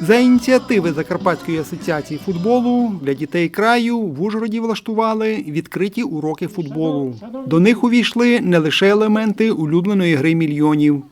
За ініціативи Закарпатської асоціації футболу для дітей краю в Ужгороді влаштували відкриті уроки футболу. До них увійшли не лише елементи улюбленої гри мільйонів.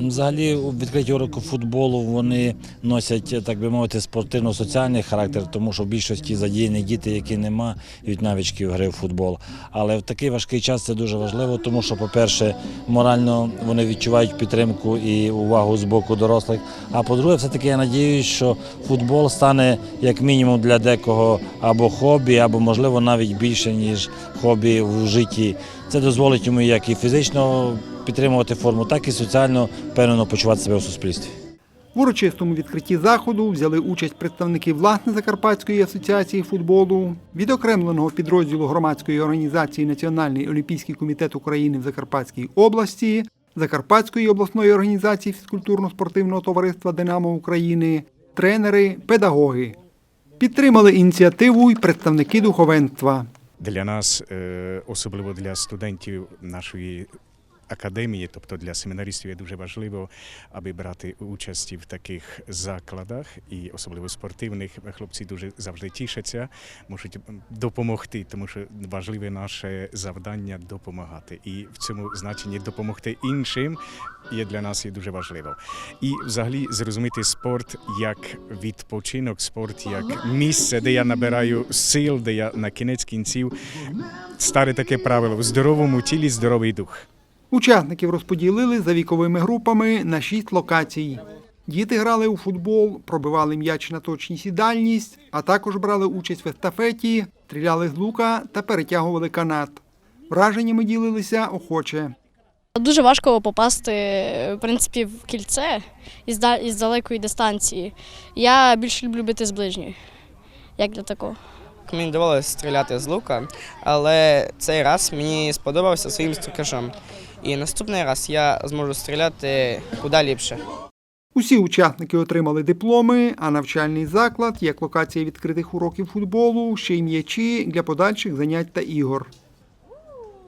Взагалі, у відкриті уроки футболу вони носять, так би мовити, спортивно-соціальний характер, тому що в більшості задіяні діти, які не мають навичків гри в футбол. Але в такий важкий час це дуже важливо, тому що, по-перше, морально вони відчувають підтримку і увагу з боку дорослих. А по-друге, все-таки я надіюсь, що футбол стане як мінімум для декого або хобі, або можливо навіть більше ніж хобі в житті. Це дозволить йому як і фізично підтримувати форму, так і соціально впевнено почувати себе у суспільстві. В урочистому відкритті заходу взяли участь представники власне Закарпатської асоціації футболу, відокремленого підрозділу громадської організації Національний олімпійський комітет України в Закарпатській області, Закарпатської обласної організації фізкультурно-спортивного товариства Динамо України, тренери, педагоги. Підтримали ініціативу й представники духовенства. Для нас, е, особливо для студентів нашої академії, тобто для семінаристів, є дуже важливо, аби брати участь в таких закладах, і особливо спортивних. Хлопці дуже завжди тішаться, можуть допомогти, тому що важливе наше завдання допомагати. І в цьому значенні допомогти іншим є для нас є дуже важливо. І взагалі зрозуміти спорт як відпочинок, спорт як місце, де я набираю сил, де я на кінець кінців старе таке правило в здоровому тілі здоровий дух. Учасників розподілили за віковими групами на шість локацій. Діти грали у футбол, пробивали м'яч на точність і дальність, а також брали участь в естафеті, стріляли з лука та перетягували канат. Враженнями ділилися охоче. Дуже важко попасти в принципі, в кільце із, да- із далекої дистанції. Я більше люблю бити з ближньої, як для такого. Мені довелося стріляти з лука, але цей раз мені сподобався своїм строкажом. І наступний раз я зможу стріляти куди ліпше. Усі учасники отримали дипломи, а навчальний заклад, як локація відкритих уроків футболу, ще й м'ячі для подальших занять та ігор.